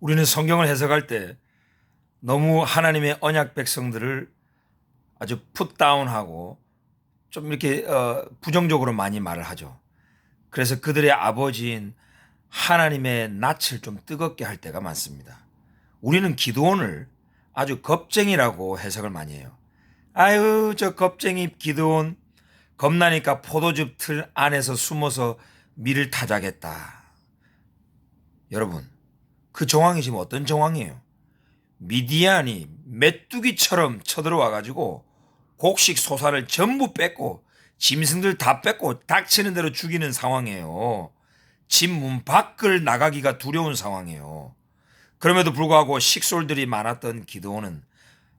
우리는 성경을 해석할 때 너무 하나님의 언약 백성들을 아주 풋다운하고 좀 이렇게 어, 부정적으로 많이 말을 하죠. 그래서 그들의 아버지인 하나님의 낯을 좀 뜨겁게 할 때가 많습니다. 우리는 기도원을 아주 겁쟁이라고 해석을 많이 해요. 아유, 저 겁쟁이 기도원 겁나니까 포도즙 틀 안에서 숨어서 밀을 타자겠다. 여러분, 그 정황이 지금 어떤 정황이에요? 미디안이 메뚜기처럼 쳐들어와 가지고 곡식 소사를 전부 뺏고 짐승들 다 뺏고 닥치는 대로 죽이는 상황이에요. 집 문 밖을 나가기가 두려운 상황이에요. 그럼에도 불구하고 식솔들이 많았던 기도원은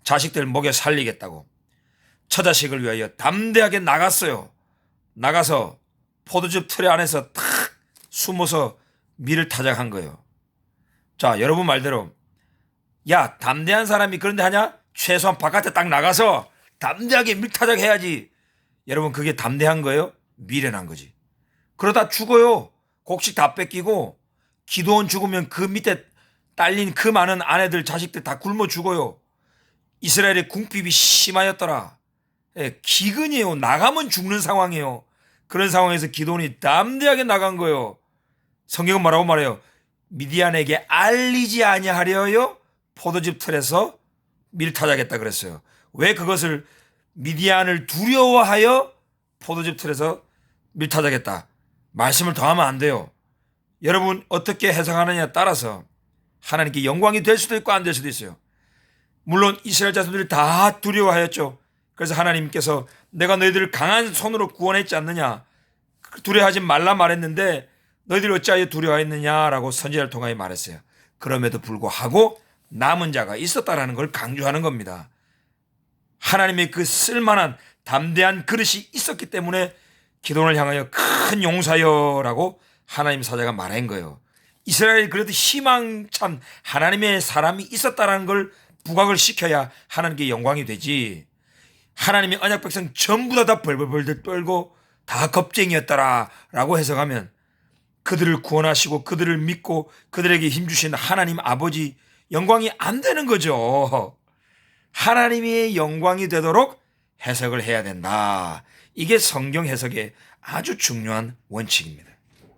자식들 먹여 살리겠다고 처자식을 위하여 담대하게 나갔어요. 나가서 포도즙 틀에 안에서 탁 숨어서 밀을 타작한 거예요. 자, 여러분 말대로 야, 담대한 사람이 그런데 하냐? 최소한 바깥에 딱 나가서 담대하게 밀타작 해야지. 여러분, 그게 담대한 거예요? 미련한 거지. 그러다 죽어요. 곡식 다 뺏기고 기도원 죽으면 그 밑에 딸린 그 많은 아내들, 자식들 다 굶어 죽어요. 이스라엘의 궁핍이 심하였더라. 예, 기근이에요. 나가면 죽는 상황이에요. 그런 상황에서 기도원이 담대하게 나간 거예요. 성경은 뭐라고 말해요? 미디안에게 알리지 아니하려요? 포도즙 틀에서 밀타자겠다 그랬어요. 왜 그것을 미디안을 두려워하여 포도즙 틀에서 밀타자겠다. 말씀을 더하면 안 돼요. 여러분 어떻게 해석하느냐에 따라서 하나님께 영광이 될 수도 있고 안 될 수도 있어요. 물론 이스라엘 자손들이 다 두려워하였죠. 그래서 하나님께서 내가 너희들을 강한 손으로 구원했지 않느냐. 두려워하지 말라 말했는데 너희들이 어찌하여 두려워했느냐라고 선지자를 통하여 말했어요. 그럼에도 불구하고 남은 자가 있었다라는 걸 강조하는 겁니다. 하나님의 그 쓸만한 담대한 그릇이 있었기 때문에 기도를 향하여 큰 용사여라고 하나님 사자가 말한 거예요. 이스라엘이 그래도 희망찬 하나님의 사람이 있었다라는 걸 부각을 시켜야 하나님께 영광이 되지. 하나님의 언약 백성 전부 다, 다 벌벌벌 떨고 다 겁쟁이였다라고 해석하면 그들을 구원하시고 그들을 믿고 그들에게 힘주신 하나님 아버지 영광이 안 되는 거죠. 하나님의 영광이 되도록 해석을 해야 된다. 이게 성경 해석의 아주 중요한 원칙입니다.